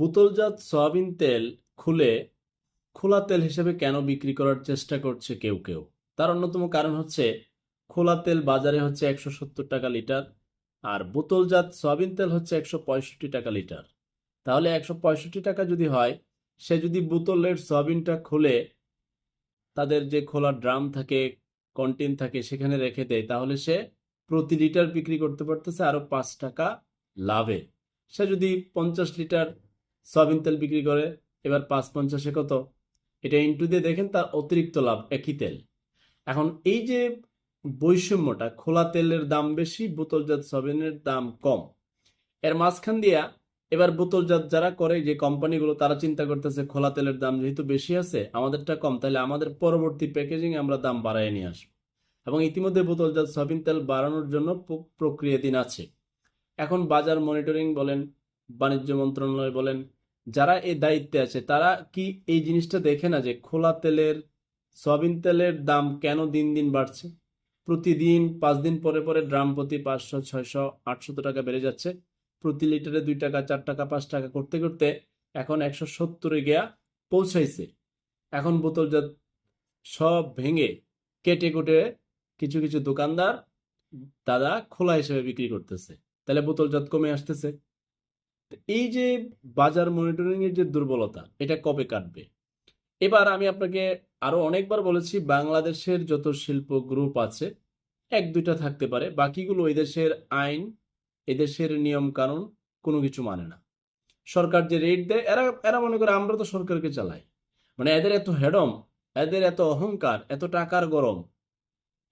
বোতলজাত সয়াবিন তেল খুলে খোলা তেল হিসেবে কেন বিক্রি করার চেষ্টা করছে কেউ কেউ? তার অন্যতম কারণ হচ্ছে খোলা তেল বাজারে হচ্ছে একশো সত্তর টাকা লিটার আর বোতলজাত সয়াবিন তেল হচ্ছে একশো পঁয়ষট্টি টাকা লিটার। তাহলে একশো পঁয়ষট্টি টাকা যদি হয়, সে যদি বোতলের সয়াবিনটা খুলে তাদের যে খোলা ড্রাম থাকে কন্টেন থাকে সেখানে রেখে দেয়, তাহলে সে প্রতি লিটার বিক্রি করতে পারতেছে আরও পাঁচ টাকা লাভে। সে যদি পঞ্চাশ লিটার সয়াবিন তেল বিক্রি করে, এবার পাঁচ পঞ্চাশে কত? এটা ইন্টু দিয়ে দেখেন তার অতিরিক্ত লাভ, একই তেল। এখন এই যে বৈষম্যটা, খোলা তেলের দাম বেশি, বোতলজাত সয়াবিনের দাম কম, এর মাঝখান দিয়া এবার বোতলজাত যারা করে, যে কোম্পানিগুলো তারা চিন্তা করতেছে, খোলা তেলের দাম যেহেতু বেশি আছে, আমাদেরটা কম, তাহলে আমাদের পরবর্তী প্যাকেজিং আমরা দাম বাড়ায় নিয়ে আসব। এবং ইতিমধ্যে বোতলজাত সয়াবিন তেল বাড়ানোর জন্য প্রক্রিয়া দিন আছে। এখন বাজার মনিটরিং বলেন বাণিজ্য মন্ত্রণালয় বলেন, যারা এই দায়িত্বে আছে, তারা কি এই জিনিসটা দেখে না যে খোলা তেলের, সয়াবিন তেলের দাম কেন দিন দিন বাড়ছে? প্রতিদিন পাঁচ দিন পরে পরে ড্রাম প্রতি পাঁচশো, ছয়শো, আটশত টাকা বেড়ে যাচ্ছে। প্রতি লিটারে দুই টাকা, চার টাকা, পাঁচ টাকা করতে করতে এখন একশো সত্তরে গিয়া পৌঁছাইছে। এখন বোতল বোতলজাত সব ভেঙে কেটে কুটে কিছু কিছু দোকানদার দাদা খোলা হিসেবে বিক্রি করতেছে। তাহলে বোতলজাত কমে আসতেছে। এই যে বাজার মনিটরিং এর যে দুর্বলতা, এটা কবে কাটবে? এবার আমি আপনাকে আরও অনেকবার বলেছি, বাংলাদেশের যত শিল্প গ্রুপ আছে, এক দুইটা থাকতে পারে। বাকিগুলো ওই দেশের আইন এদেশের নিয়ম কানুন কোনো কিছু মানে না। সরকার যে রেট দেয়, এরা এরা মনে করে আমরা তো সরকারকে চালাই। মানে এদের এত হেডম, এদের এত অহংকার, এত টাকার গরম,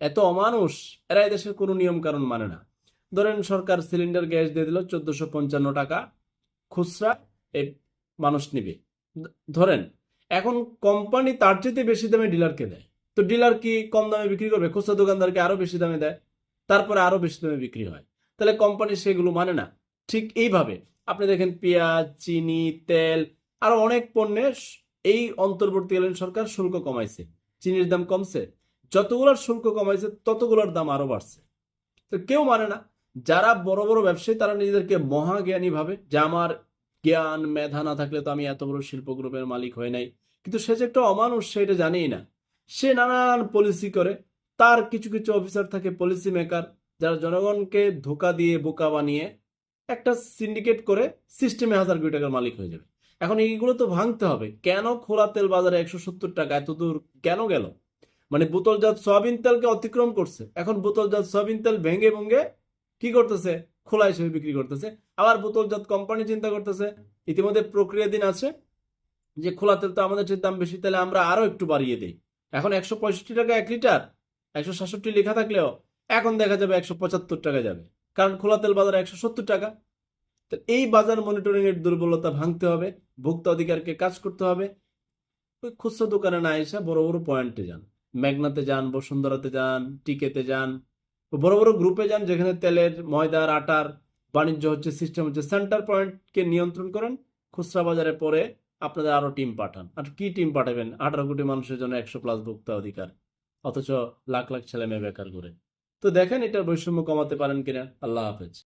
এত অমানুষ, এরা এদেশের কোনো নিয়ম কানুন মানে না। ধরেন সরকার সিলিন্ডার গ্যাস দিয়ে দিল, চোদ্দশো পঞ্চান্ন টাকা খুচরা এই মানুষ নিবে। ধরেন, এখন কোম্পানি তার চেয়ে বেশি দামে ডিলারকে দেয়। তো ডিলার কি কম দামে বিক্রি করবে? খুচরা দোকানদারকে আরও বেশি দামে দেয়, তারপরে আরও বেশি দামে বিক্রি হয়। তাহলে কোম্পানি সেগুলো মানে না। ঠিক এইভাবে, আপনি দেখেন পেঁয়াজ, চিনি, তেল, আরও অনেক পণ্যে স- এই অন্তর্বর্তীকালীন সরকার শুল্ক কমাইছে। চিনির দাম কমছে, যতগুলোর শুল্ক কমাইছে, ততগুলোর দাম আরও বাড়ছে। তো কেউ মানে না। যারা বড় বড় ব্যবসায়ী, তারা নিজেদেরকে মহাজ্ঞানী ভাবে, যে আমার জ্ঞান, মেধা না থাকলে তো আমি এত বড় শিল্প গ্রুপের মালিক হই নাই। কিন্তু সে যে একটা অমানুষ সেটা জানেই না। সে নানান পলিসি করে। তার কিছু কিছু অফিসার থাকে পলিসি মেকার যারা জনগণকে ধোকা দিয়ে, বোকা বানিয়ে একটা সিন্ডিকেট করে সিস্টেমে হাজার কোটি টাকার মালিক হয়ে যাবে। এখন এইগুলো তো ভাঙতে হবে। কেন খোলা তেল বাজারে একশো সত্তর টাকা? এত দূর কেন গেল? মানে বোতলজাত সয়াবিন তেলকে অতিক্রম করছে। এখন বোতলজাত সয়াবিন তেল ভেঙে ভেঙে কি করতেছে? খোলা হিসেবে বিক্রি করতেছে। আবার বোতলজাত কোম্পানি চিন্তা করতেছে। ইতিমধ্যে প্রক্রিয়াধীন আছে যে খোলা তেল তো আমাদের চেয়ে দাম বেশি, তাহলে আমরা আরও একটু বাড়িয়ে দিই। এখন একশো পঁয়ষট্টি টাকা এক লিটার, একশো সাতষট্টি লেখা থাকলেও এখন দেখা যাবে একশো পঁচাত্তর টাকা যাবে। কারণ খোলা তেল বাজারে একশো সত্তর টাকা। তো এই বাজার মনিটরিং এর দুর্বলতা ভাঙতে হবে, ভোক্তা অধিকারকে কাজ করতে হবে। ওই খুচরা দোকানে না এসে বড় বড় পয়েন্টে যান। মেঘনাতে যান, বসুন্ধরাতে যান, টিকেতে যান বড় বড় গ্রুপে যান, যেখানে তেলের, ময়দার, আটার, বাণিজ্য হচ্ছে সিস্টেম হচ্ছে সেন্টার পয়েন্টকে নিয়ন্ত্রণ করেন, খুচরা বাজারে পরে আপনাদের আরও টিম পাঠান। আর কি টিম পাঠাবেন? আঠারো কোটি মানুষের জন্য একশো প্লাস ভোক্তা অধিকার। অথচ লাখ লাখ ছেলে মেয়ে বেকার করে তো দেখেন এটা বৈষম্য কমাতে পারেন কিনা? আল্লাহ হাফেজ।